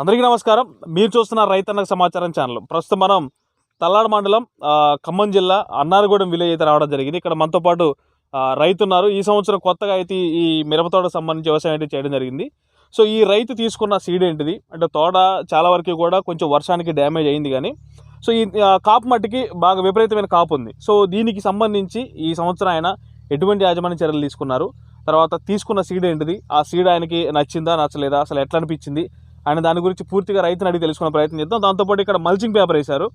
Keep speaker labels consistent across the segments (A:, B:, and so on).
A: అందరికీ నమస్కారం. మీరు చూస్తున్న రైతన్నకు సమాచారం ఛానల్. ప్రస్తుతం మనం తల్లాడ మండలం ఖమ్మం జిల్లా అన్నారగూడెం విలేజ్ అయితే రావడం జరిగింది. ఇక్కడ మనతో పాటు రైతున్నారు. ఈ సంవత్సరం కొత్తగా అయితే ఈ మిరపతోటకు సంబంధించి వ్యవసాయం అయితే చేయడం జరిగింది. సో ఈ రైతు తీసుకున్న సీడ్ ఏంటిది? అంటే తోట చాలా వరకు కూడా కొంచెం వర్షానికి డ్యామేజ్ అయింది కానీ సో ఈ కాపు మట్టికి బాగా విపరీతమైన కాపు ఉంది. సో దీనికి సంబంధించి ఈ సంవత్సరం ఆయన ఎటువంటి యాజమాన్య చర్యలు తీసుకున్నారు? తర్వాత తీసుకున్న సీడ్ ఏంటిది? ఆ సీడ్ ఆయనకి నచ్చిందా నచ్చలేదా? అసలు ఎట్లా అనిపించింది? అండ్ దాని గురించి పూర్తిగా రైతుని అడిగి తెలుసుకునే ప్రయత్నం చేద్దాం. దాంతోపాటు ఇక్కడ మల్చింగ్ పేపర్ వేశారు.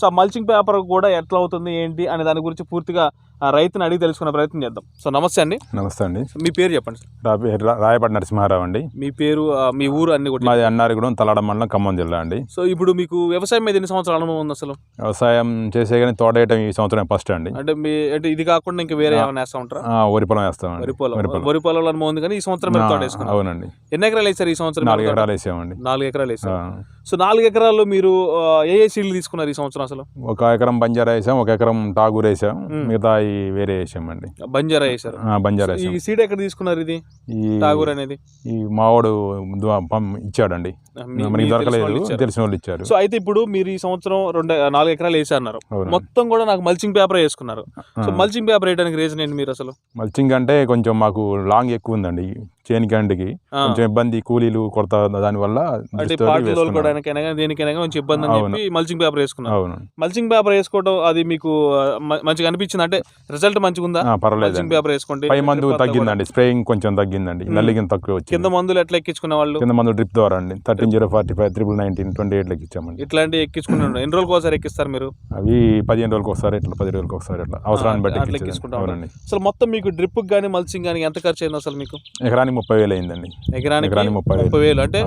A: సో ఆ మల్చింగ్ పేపర్ కూడా ఎట్లా అవుతుంది ఏంటి అనే దాని గురించి పూర్తిగా రైతుని అడిగి తెలుసుకునే ప్రయత్నం చేద్దాం. సో నమస్తే అండి.
B: నమస్తే అండి.
A: మీ పేరు చెప్పండి సార్.
B: నా పేరు రా- రాయపాటి నరసింహారావు అండి.
A: మీ పేరు మీ ఊరు అన్ని కూడా
B: మాది అన్నారిగూడెం తలాడ మండలం ఖమ్మం జిల్లా అండి.
A: సో ఇప్పుడు మీకు వ్యవసాయం మీద ఎన్ని సంవత్సరాల అనుభవం ఉంది అసలు?
B: వ్యవసాయం చేసే కానీ తోటేయటం ఈ సంవత్సరం ఫస్ట్ అండి.
A: అంటే మీ అంటే ఇది కాకుండా ఇంకా వేరే ఏమైనా వేస్తా ఉంటారా?
B: వరి పొలం వేస్తామండి.
A: వరి పొలం.
B: వరి పొలం.
A: వరి పొలంలో అనుభవం ఉంది కానీ ఈ సంవత్సరం తోట
B: అవునండి.
A: ఎన్ని ఎకరాలు వేసారు ఈ సంవత్సరం?
B: నాలుగు
A: తోట?
B: ఎకరాలు వేసామండి.
A: నాలుగు ఎకరాలు వేసారు
B: ఆ,
A: సో నాలుగు ఎకరాల్లో మీరు ఏ ఏ సీడ్లు తీసుకున్నారు ఈ సంవత్సరం అసలు?
B: ఒక ఎకరం బంజారా వేసాం ఒక ఎకరం టాగూర్ వేసాం. మిగతా వేరే వేసామండి.
A: బంజారా వేసారు.
B: బంజారా
A: ఈ సీడ్ ఎక్కడ తీసుకున్నారు ఇది?
B: ఈ
A: ఠాగూర్ అనేది?
B: ఈ మావాడు ఇచ్చాడండి. మనకి దొరకలేదు. తెలిసిన వాళ్ళు ఇచ్చారు.
A: సో అయితే ఇప్పుడు మీరు ఈ సంవత్సరం రెండు నాలుగు ఎకరాలు వేసారు
B: అవునండి.
A: మొత్తం కూడా నాకు మల్చింగ్ పేపర్ వేసుకున్నారు. సో. మల్చింగ్ పేపర్ వేయడానికి రీజన్ ఏంటి మీరు అసలు?
B: మల్చింగ్ అంటే కొంచెం మాకు లాంగ్ ఎక్కువ ఉందండి. చేనికంటికి
A: ఆ.
B: కొంచెం ఇబ్బంది కూలీలు కొడతా.
A: తోలుకోవడానికైనా కానీ దేనికైనా కొంచెం ఇబ్బంది అని
B: అవును.
A: చెప్పి మల్చింగ్ పేపర్ వేసుకున్నారు
B: అవును.
A: మల్చింగ్ పేపర్ వేసుకోవడం అది మీకు మంచిగా అనిపించింది? అంటే రిజల్ట్ మంచిగా ఉందా
B: పర్వాలేదండి.
A: పేపర్ వేసుకోండి.
B: పై మందు తగ్గిందండి. స్ప్రేయింగ్ కొంచెం తగ్గిందండి. నల్లిగిన తక్కువ.
A: కింద మందులు ఎట్లా ఎక్కించుకునే వాళ్ళు?
B: కింద మందు డ్రిప్ ద్వారా అండి. Thirteen zero forty five triple nineteen twenty eight లెక్క ఇచ్చామండి
A: ఇట్లాంటి ఎక్కించుకున్నాడు ఎన్ని రోజులకు ఒకసారి ఎక్కిస్తారు మీరు?
B: అవి పదిహేను రోజులకు ఒకసారి ఇట్లా పది రోజులకు ఒకసారి ఇట్లా అవసరాన్ని బట్టి.
A: ఎక్కించుకుంటా అసలు మొత్తం మీకు డ్రిప్ కానీ మల్చింగ్ కానీ ఎంత ఖర్చు అయింది అసలు మీకు?
B: ఎకరానికి ముప్పై వేలు అయిందండి
A: ఎకరానికి
B: ముప్పై వేలు.
A: ముప్పై వేలు. అంటే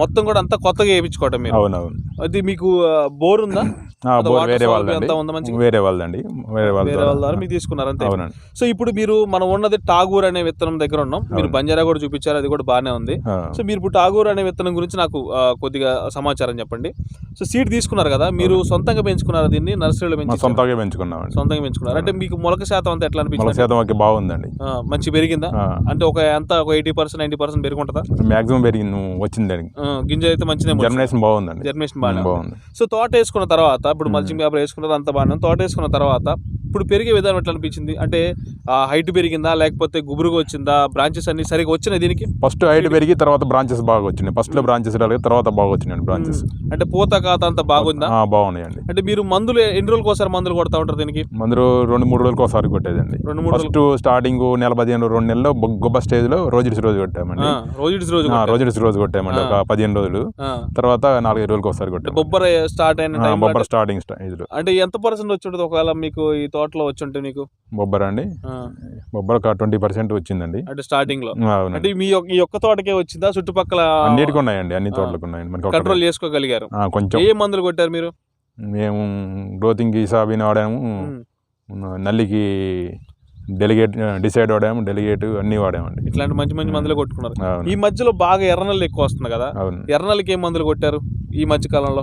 A: మొత్తం కూడా అంతా కొత్తగా వేయించుకోవటం మీరు?
B: అవునవును.
A: అది మీకు బోర్ ఉందా
B: బోర్ వేరే వాళ్ళదండి? వేరే వాళ్ళదండి. వేరే వాళ్ళ
A: వేరే
B: ద్వారా.
A: వాళ్ళ ద్వారా మీకు తీసుకున్నారు అంతే.
B: అవునండి.
A: సో ఇప్పుడు మీరు మనం ఉన్నది టాగూర్ అనే విత్తనం దగ్గర ఉన్నాం. మీరు. బంజారా కూడా చూపించారు అది కూడా బాగానే ఉంది. సో మీరు ఇప్పుడు టాగూర్ అనే విత్తనం గురించి నాకు కొద్దిగా సమాచారం చెప్పండి. సో సీడ్ తీసుకున్నారు కదా మీరు సొంతంగా పెంచుకున్నారు దీన్ని? నర్సరీలో పెంచి
B: సొంతంగా పెంచుకున్నామండి.
A: సొంతంగా పెంచుకున్నారు? అంటే మీకు మొలక శాతం అంతా ఎట్లా అనిపించింది?
B: శాతం బాగుందండి.
A: మంచి పెరిగిందా? అంటే ఒక ఎంత ఒక ఎయిటీ పర్సెంట్ నైన్టీ పర్సెంట్ పెరుగుంటుందా
B: మాక్సిమం పెరిగింది వచ్చిందండి
A: ఆ, గింజ అయితే మంచిగా
B: జర్మినేషన్ బాగుందండి
A: జర్మినేషన్ ఉంది.
B: బాగుంది
A: సో తోట వేసుకున్న తర్వాత ఇప్పుడు. మల్చింగ్ పేపర్ వేసుకున్నది అంత బాగానే ఉంది. తోట వేసుకున్న తర్వాత ఇప్పుడు పెరిగే విధానం ఎట్లా అనిపించింది? అంటే హైట్ పెరిగిందా? లేకపోతే గుబురుగా వచ్చిందా? బ్రాంచెస్ అన్ని సరిగా వచ్చినాయి దీనికి?
B: ఫస్ట్ హైట్ పెరిగి తర్వాత బ్రాంచెస్ బాగా వచ్చినాయి. ఫస్ట్లో బ్రాంచెస్ రాలేదు తర్వాత బాగా వచ్చినాయి బ్రాంచెస్.
A: అంటే పూత కాత అంత బాగుందా?
B: బాగున్నాయండి.
A: అంటే మీరు మందులు ఎన్ని రోజులకు ఒకసారి మందులు కొడతా ఉంటారు దీనికి?
B: మందులు రెండు మూడు రోజులకు ఒకసారి కొట్టేదండి.
A: రెండు మూడు
B: ఫస్ట్ స్టార్టింగ్ నెల పదిహేను రెండు నెలల్లో బొ- గొప్ప స్టేజ్లో రోజు రోజు కొట్టామండి
A: రోజు రోజు.
B: రోజు రోజు కొట్టామండి. ఒక పదిహేను రోజులు. తర్వాత నాలుగైదు రోజులకు ఒకసారి
A: అంటే
B: కొట్టాము
A: బొబ్బర స్టార్ట్ అయిన
B: బొబ్బర స్టార్టింగ్ స్టేజ్లో
A: అంటే ఎంత పర్సెంట్ వచ్చి ఒకవేళ మీకు ఈ తోటలో వచ్చి ఉంటే మీకు?
B: బొబ్బర అండి. బొబ్బర ఒక ట్వంటీ పర్సెంట్ వచ్చిందండి.
A: అంటే
B: స్టార్టింగ్లో.
A: అంటే మీ ఈ ఒక్క తోటకే వచ్చిందా? చుట్టుపక్కల
B: అన్నిటికి ఉన్నాయండి అన్ని. తోటలకు ఉన్నాయండి మనకి.
A: కంట్రోల్ చేసుకోగలిగారు.
B: కొంచెం.
A: ఏ మందులు కొట్టారు మీరు?
B: మేము గ్రోతింగ్ ఈసాబిన్ వాడాము. నల్లికి డెలిగేట్ డిసైడ్ వాడాము డెలిగేట్ అన్నీ వాడామండి.
A: ఇట్లాంటి మంచి మంచి మందులు కొట్టుకున్నారు. ఈ మధ్యలో బాగా ఎర్రనల్లి ఎక్కువ వస్తుంది కదా? ఎర్రనల్లికి ఏం మందులు కొట్టారు? ఈ మధ్య కాలంలో?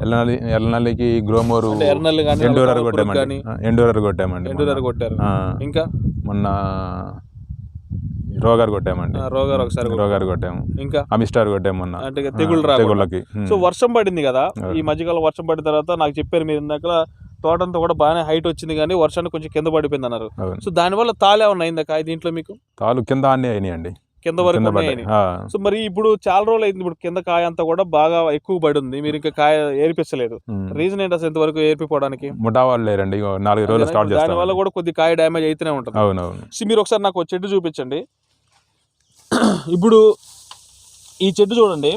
B: ఎల్లనల్లికి గ్రోమోరు
A: అంటే ఎర్రనల్లి కానీ
B: ఎండోరర్ కొట్టామండి. ఎండోరర్ కొట్టామండి
A: ఎండూరర్. కొట్టారు. ఇంకా?
B: మొన్న రోగారు కొట్టామండి.
A: రోగారు ఒకసారి.
B: రోగారు కొట్టాము.
A: ఇంకా?
B: అమిస్టార్ కొట్టాము మొన్న.
A: అంటే తెగుళ్ళు రాకుండా.
B: తెగుళ్ళకి.
A: సో వర్షం పడింది కదా. ఈ మధ్యకాలం వర్షం పడిన తర్వాత నాకు చెప్పారు మీరు ఇందాక తోటంతా కూడా బాగానే హైట్ వచ్చింది కానీ వర్షానికి కొంచెం కింద పడిపోయింది అన్నారు. సో దానివల్ల తాలే ఏమన్నా అయిందా కాయ దీంట్లో మీకు?
B: తాలు కింద అన్నీ అయినాయండి.
A: కింద వరకు సో మరి ఇప్పుడు చాలా రోజులు అయింది ఇప్పుడు కింద కాయ అంతా కూడా బాగా ఎక్కువ పడి ఉంది మీరు ఇంకా కాయ ఏర్పించలేదు. రీజన్ ఏంటి అసలు ఇంతవరకు ఏర్పిపోవడానికి?
B: ముఠా వాళ్ళు లేరండి. నాలుగు రోజులు స్టార్ట్
A: దాని వల్ల కూడా కొద్ది కాయ డ్యామేజ్ అయితేనే ఉంటుంది.
B: అవునవును.
A: సో మీరు ఒకసారి నాకు చెట్టు చూపించండి. ఇప్పుడు ఈ చెట్టు చూడండి.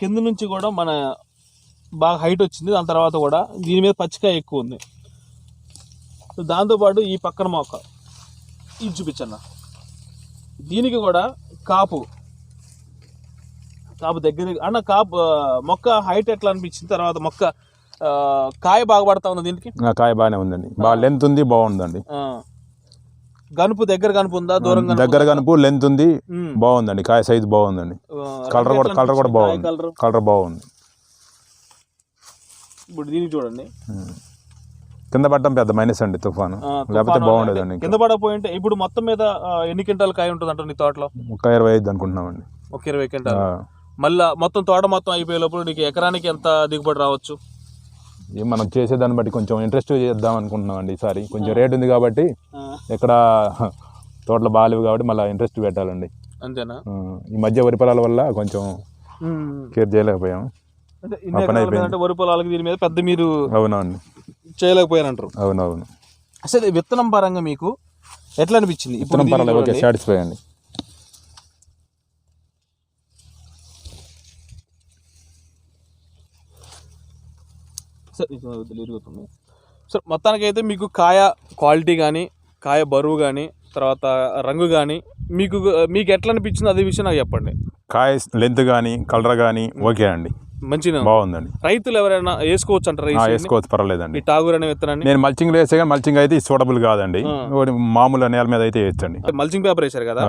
A: కింద నుంచి కూడా మన బాగా హైట్ వచ్చింది. దాని తర్వాత కూడా దీని మీద పచ్చికాయ ఎక్కువ ఉంది. దాంతోపాటు ఈ పక్కన మొక్క. ఇది చూపించన్న దీనికి కూడా కాపు. కాపు దగ్గర అన్న కాపు మొక్క హైట్ ఎట్లా అనిపించింది? తర్వాత మొక్క కాయ బాగా పడతా ఉంది దీనికి?
B: కాయ బాగానే ఉందండి. బాగా లెంత్ ఉంది బాగుందండి.
A: గనుపు దగ్గర గనుపు ఉందా? దూరం గనుపు
B: దగ్గర? కనుపు లెంత్ ఉంది. బాగుందండి. కాయ సైజ్ బాగుందండి. కలర్ కూడా కలర్ కూడా? బాగుంది.
A: కలర్
B: కలర్ బాగుంది.
A: ఇప్పుడు దీనికి చూడండి.
B: కింద పడటం పెద్ద మైనస్ అండి తుఫాను. లేకపోతే బాగుండేదండి
A: అంటే. కింద పడకపోయింటే ఇప్పుడు మొత్తం మీద ఎన్ని క్వింటాల కాయ ఉంటుంది అంటారు నీ తోటలో?
B: ఒక ఇరవై ఐదు అనుకుంటున్నామండి.
A: ఒక ఇరవై క్వింటాల్. మళ్ళా మొత్తం తోట మొత్తం అయిపోయే లోపల నీకు ఎకరానికి ఎంత దిగుబడి రావచ్చు?
B: మనం చేసేదాన్ని బట్టి కొంచెం ఇంట్రెస్ట్ చేద్దాం అనుకుంటున్నాం అండి ఈసారి. కొంచెం రేట్ ఉంది కాబట్టి ఎక్కడ తోటలు బాగాలేవు కాబట్టి మళ్ళీ ఇంట్రెస్ట్ పెట్టాలండి.
A: అంతేనా?
B: ఈ మధ్య వరి పొలాల వల్ల కొంచెం కేర్ చేయలేకపోయాం.
A: అంటే. అంటే వరి పొలాలకి దీని మీద పెద్ద మీరు
B: అవునవును
A: చేయలేకపోయారంటారు
B: అవునవును.
A: అసలు విత్తనం పరంగా మీకు ఎట్లా అనిపించింది?
B: విత్తనం ఓకే
A: చూడండి.
B: సాటిస్ఫై అండి.
A: సార్ మొత్తానికి అయితే మీకు కాయ క్వాలిటీ కానీ కాయ బరువు కానీ తర్వాత రంగు కానీ మీకు మీకు ఎట్లా అనిపించింది? అదే విషయం నాకు చెప్పండి.
B: కాయ లెంత్ కానీ కలర్ కానీ ఓకే అండి.
A: మంచిగా
B: బాగుందండి.
A: రైతులు ఎవరైనా వేసుకోవచ్చు అంటారా?
B: వేసుకోవచ్చు పర్వాలేదండి.
A: ఈ టాగూర్ అనే విత్తనాన్ని?
B: నేను మల్చింగ్ వేసే కానీ మల్చింగ్ అయితే సూటబుల్ కాదండి. మామూలు నేల మీద అయితే వేయచ్చండి.
A: మల్చింగ్ పేపర్ వేశారు కదా?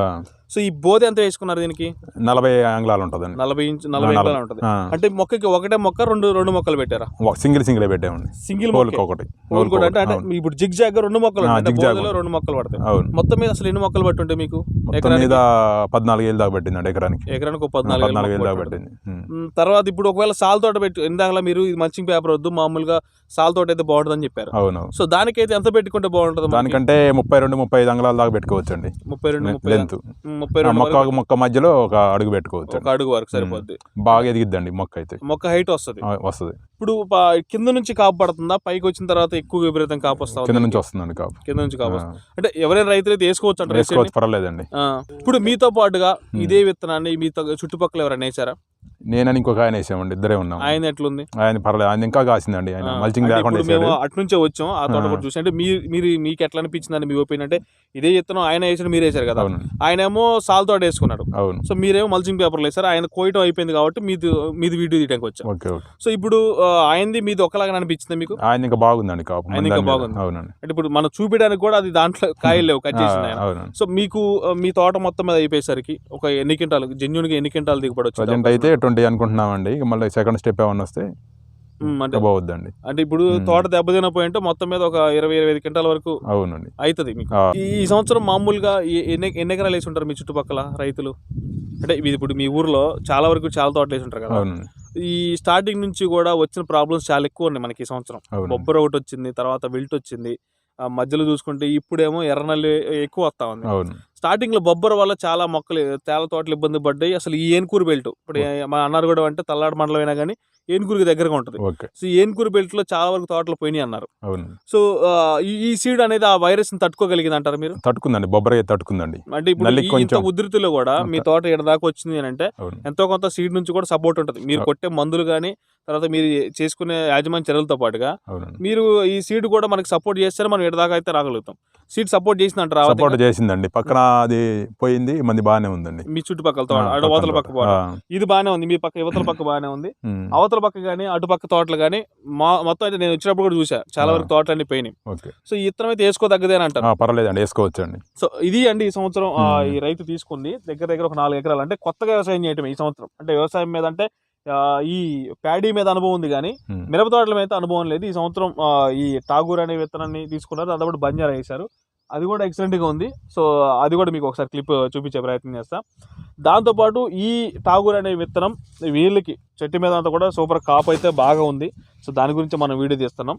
A: సో ఈ బోధ ఎంత వేసుకున్నారు దీనికి?
B: నలభై ఆంగ్లాలు ఉంటుందండి.
A: నలభై ఇంచ్ నలభై. ఎంకలాలు ఉంటుంది. అంటే మొక్కకి ఒకటే మొక్క రెండు రెండు మొక్కలు పెట్టారా?
B: సింగిల్ సింగిల్ పెట్టామండి.
A: సింగిల్ మొక్క.
B: ఒకటి.
A: కూడా అంటే. అంటే
B: అవును.
A: ఇప్పుడు జిగ్ జాగ్ రెండు మొక్కలు బోధలో. రెండు మొక్కలు పడతాయి.
B: అవును.
A: మొత్తం మీద అసలు ఎన్ని మొక్కలు పట్టి ఉంటాయి మీకు
B: మొత్తం మీద పద్నాలుగు ఏళ్ళు దాకా పెట్టిందండి ఎకరానికి.
A: ఎకరానికి పద్నాలుగు
B: ఏళ్ళు దాకా. పెట్టింది.
A: తర్వాత ఇప్పుడు ఒకవేళ సాల్ తోట పెట్టి ఇందాక మీరు ఇది మల్చింగ్ పేపర్ వద్దు మామూలుగా సాల్ తోట అయితే బాగుంటుందని చెప్పారు.
B: అవునవును.
A: సో దానికైతే ఎంత పెట్టుకుంటే బాగుంటుంది?
B: దానికంటే ముప్పై రెండు ముప్పై ఐదు అంగళాల దాకా పెట్టుకోవచ్చు అండి
A: ముప్పై రెండు ముప్పై ముప్పై రెండు
B: మొక్క మధ్యలో ఒక అడుగు పెట్టుకోవచ్చు.
A: ఒక అడుగు వరకు సరిపోద్ది.
B: బాగా ఎదిగిద్దండి మొక్క అయితే.
A: మొక్క హైట్ వస్తుంది.
B: వస్తుంది.
A: ఇప్పుడు కింద నుంచి కాపు పడుతుందా? పైకి వచ్చిన తర్వాత ఎక్కువ విపరీతం కాపు వస్తా
B: కింద? నుంచి వస్తుందండి కాపు.
A: కింద నుంచి కాపు వస్తుంది అంటే ఎవరైనా రైతులు అయితే వేసుకోవచ్చు అంటారు
B: వేసుకోవచ్చు పర్వాలేదండి.
A: ఇప్పుడు మీతో పాటుగా ఇదే విత్తనాన్ని మీతో చుట్టుపక్కల ఎవరైనా వేసారా?
B: నేనని ఇంకొక ఆయన వేసామండి ఇద్దరే ఉన్నాం.
A: ఆయన ఎట్లుంది?
B: ఆయన పర్లేదు ఆయన ఇంకా కాసిందండి ఆయన మల్చింగ్ లేకుండా
A: మేము
B: వేసాడు.
A: అటు నుంచే వచ్చాం ఆ తోట. కూడా చూసి అంటే మీరు మీరు మీకు ఎట్లా అనిపించిందని మీ ఒపీనియన్? అంటే ఇదే విత్తనం ఆయన వేసాడు మీరు వేసారు కదా.
B: అవును
A: ఆయన ఏమో సాల్ తోట వేసుకున్నాడు.
B: అవును.
A: సో మీరేమో మల్చింగ్ పేపర్లు వేసారు ఆయన కోయటం అయిపోయింది కాబట్టి మీది మీది వీడియో తీయడానికి వచ్చాం.
B: Okay okay.
A: సో ఇప్పుడు ఆయనది మీది ఒకలాగా అనిపించింది మీకు?
B: ఆయన ఇంకా బాగుందండి కాపు
A: ఆయన ఇంకా. బాగుంది.
B: అవునండి.
A: అంటే ఇప్పుడు మనం చూపించడానికి కూడా అది దాంట్లో కాయలు లేవు కట్
B: అవునండి.
A: సో మీకు మీ తోట మొత్తం మీద అయిపోయేసరికి ఒక ఎన్ని క్వింటాలు జెన్యున్గా ఎన్ని క్వింటాలు దిగుబడి వచ్చింది?
B: అయితే ట్వంటీ అనుకుంటున్నామండి. ఇక మళ్ళీ సెకండ్ స్టెప్ ఏమన్నా వస్తే
A: అంటే
B: బాగుద్దండి
A: అంటే ఇప్పుడు. తోట దెబ్బతినపోయింటే మొత్తం మీద ఒక ఇరవై ఇరవై ఐదు క్వింటాల వరకు
B: అవునండి.
A: అవుతుంది మీకు. ఈ సంవత్సరం మామూలుగా ఎన్ని ఎన్ని ఎకరాలు వేసి ఉంటారు మీ చుట్టుపక్కల రైతులు? అంటే ఇది ఇప్పుడు మీ ఊర్లో చాలా వరకు చాలా తోటలు వేసి ఉంటారు కదా. ఈ స్టార్టింగ్ నుంచి కూడా వచ్చిన ప్రాబ్లమ్స్ చాలా ఎక్కువ ఉన్నాయి మనకి ఈ సంవత్సరం. బొబ్బర ఒకటి వచ్చింది తర్వాత విల్ట్ వచ్చింది. ఆ మధ్యలో చూసుకుంటే ఇప్పుడేమో ఎర్రనల్లి ఎక్కువ వస్తా ఉంది.
B: అవును
A: స్టార్టింగ్లో బొబ్బర వల్ల చాలా మొక్కలు తేల తోటలు ఇబ్బంది పడ్డాయి. అసలు ఈ ఏనుకూరు బెల్ట్ ఇప్పుడు ఏ- మన అన్నారు కూడా అంటే తల్లాడు మండలం అయినా కానీ ఏనుకూరుకి దగ్గరగా ఉంటుంది. సో ఈ ఏనుకూరు బెల్ట్లో చాలా వరకు తోటలు పోయినాయి అన్నారు. సో ఈ- సీడ్ అనేది ఆ వైరస్ని తట్టుకోగలిగింది అంటారు మీరు?
B: తట్టుకుందండి. బొబ్బరయ్య తట్టుకుందండి.
A: అంటే ఇప్పుడు. ఇంత ఉధృతిలో కూడా మీ తోట ఎక్కడ దాకా వచ్చింది అని అంటే ఎంతో కొంత సీడ్ నుంచి కూడా సపోర్ట్ ఉంటుంది. మీరు కొట్టే మందులు కానీ తర్వాత మీరు చేసుకునే యాజమాన్య చర్యలతో పాటుగా మీరు ఈ సీడ్ కూడా మనకి సపోర్ట్ చేస్తేనే మనం ఎడదాకా అయితే రాగలుగుతాం. సీడ్ సపోర్ట్ చేసిందంట రావద్దు
B: సపోర్ట్ చేసిందండి. పక్కన అది పోయింది మంది బాగానే ఉందండి.
A: మీ చుట్టుపక్కల తోట
B: ఆ,
A: అటు
B: పక్కన
A: అవతల
B: తోట.
A: పక్క
B: ఆ,
A: ఇది బాగానే ఉంది మీ పక్క యువతల పక్క బాగానే ఉంది.
B: ఉమ్,
A: అవతల పక్క కానీ అటుపక్క తోటలు కానీ మా మొత్తం అయితే నేను వచ్చినప్పుడు కూడా చూసా చాలా. వరకు తోటలన్నీ పోయినాయి.
B: ఓకే.
A: సో ఈ ఇత్తనం అయితే వేసుకోదగ్గదే అని అంటారు.
B: ఆ, పర్వాలేదండి వేసుకోవచ్చు అండి
A: సో ఇది అండి ఈ సంవత్సరం ఆ. ఈ రైతు తీసుకుంది. దగ్గర దగ్గర ఒక నాలుగు ఎకరాలు. అంటే కొత్తగా వ్యవసాయం చేయటం ఈ సంవత్సరం. అంటే వ్యవసాయం మీద అంటే ఆ, ఈ ప్యాడీ మీద అనుభవం ఉంది కానీ
B: ఉమ్,
A: మిరప తోటల మీద అయితే అనుభవం లేదు. ఈ సంవత్సరం ఆ, ఈ టాగూర్ అనే విత్తనాన్ని తీసుకున్నారు. దాదాపు బంజారా వేశారు. అది కూడా ఎక్సలెంట్గా ఉంది. సో అది కూడా మీకు ఒకసారి క్లిప్ చూపించే ప్రయత్నం చేస్తా. దాంతోపాటు ఈ టాగూర్ అనే విత్తనం వీళ్ళకి చెట్టు మీద అంతా కూడా సూపర్ కాప్ అయితే బాగా ఉంది. సో దాని గురించి మనం వీడియో తీస్తున్నాం.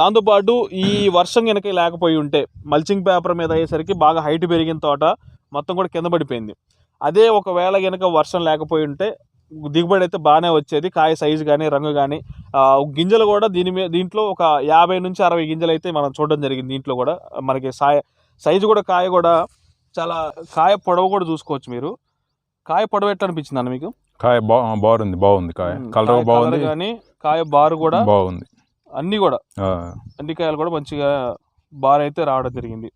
A: దాంతోపాటు ఈ వర్షం కనుక లేకపోయి ఉంటే మల్చింగ్ పేపర్ మీద అయ్యేసరికి బాగా హైట్ పెరిగిన తోట మొత్తం కూడా కింద పడిపోయింది. అదే ఒకవేళ కనుక వర్షం లేకపోయి ఉంటే దిగుబడి అయితే బాగానే వచ్చేది. కాయ సైజు కానీ రంగు కానీ గింజలు కూడా దీని మీద దీంట్లో ఒక యాభై నుంచి అరవై గింజలు అయితే మనం చూడడం జరిగింది దీంట్లో కూడా. మనకి సాయ సైజు కూడా కాయ కూడా చాలా కాయ పొడవు కూడా చూసుకోవచ్చు మీరు. కాయ పొడవు ఎట్లా అనిపించింది అన్న మీకు?
B: కాయ బా బాగుంది బాగుంది కాయ. కలర్ బాగుంది.
A: కానీ కాయ బారు కూడా
B: బాగుంది.
A: అన్ని కూడా అన్ని కాయలు కూడా మంచిగా బార్ అయితే రావడం జరిగింది.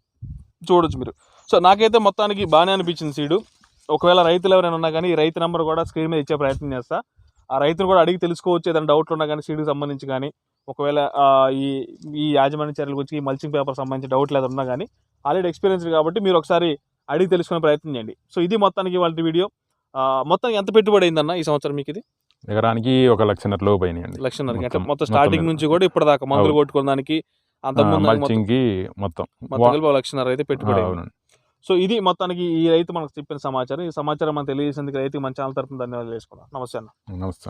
A: చూడొచ్చు మీరు. సో నాకైతే మొత్తానికి బాగానే అనిపించింది సీడు. ఒకవేళ రైతులు ఎవరైనా ఉన్నా కానీ ఈ రైతు నెంబర్ కూడా స్క్రీన్ మీద ఇచ్చే ప్రయత్నం చేస్తా. ఆ రైతును కూడా అడిగి తెలుసుకోవచ్చు ఏదైనా డౌట్లు ఉన్నా కానీ సీడ్కి సంబంధించి కానీ. ఒకవేళ ఆ, ఈ ఈ యాజమాన్య చర్యల గురించి ఈ మల్చింగ్ పేపర్ సంబంధించి డౌట్లు ఏదైనా ఉన్నా కానీ. ఆల్రెడీ ఎక్స్పీరియన్స్ కాబట్టి మీరు ఒకసారి అడిగి తెలుసుకునే ప్రయత్నం చేయండి. సో ఇది మొత్తానికి వాళ్ళ వీడియో. మొత్తం ఎంత పెట్టుబడి అయిందన్న ఈ సంవత్సరం మీకు ఇది?
B: ఎకరానికి ఒక లక్షన్నర లోపు అయినాయండి.
A: లక్షన్నర అంటే
B: మొత్తం-
A: స్టార్టింగ్ నుంచి కూడా ఇప్పటిదాకా మందులు
B: అవును.
A: కొట్టుకోవడానికి అంత ముందు మొత్తం లక్షన్నర అయితే పెట్టుబడి.
B: అవునండి.
A: సో ఇది మొత్తానికి ఈ రైతు మనకు చెప్పిన సమాచారం. ఈ సమాచారం మనం తెలియజేసేందుకు రైతుకి మన ఛానల్ తరపున ధన్యవాదాలు చేసుకున్నాం నమస్తే అన్న.
B: నమస్తే.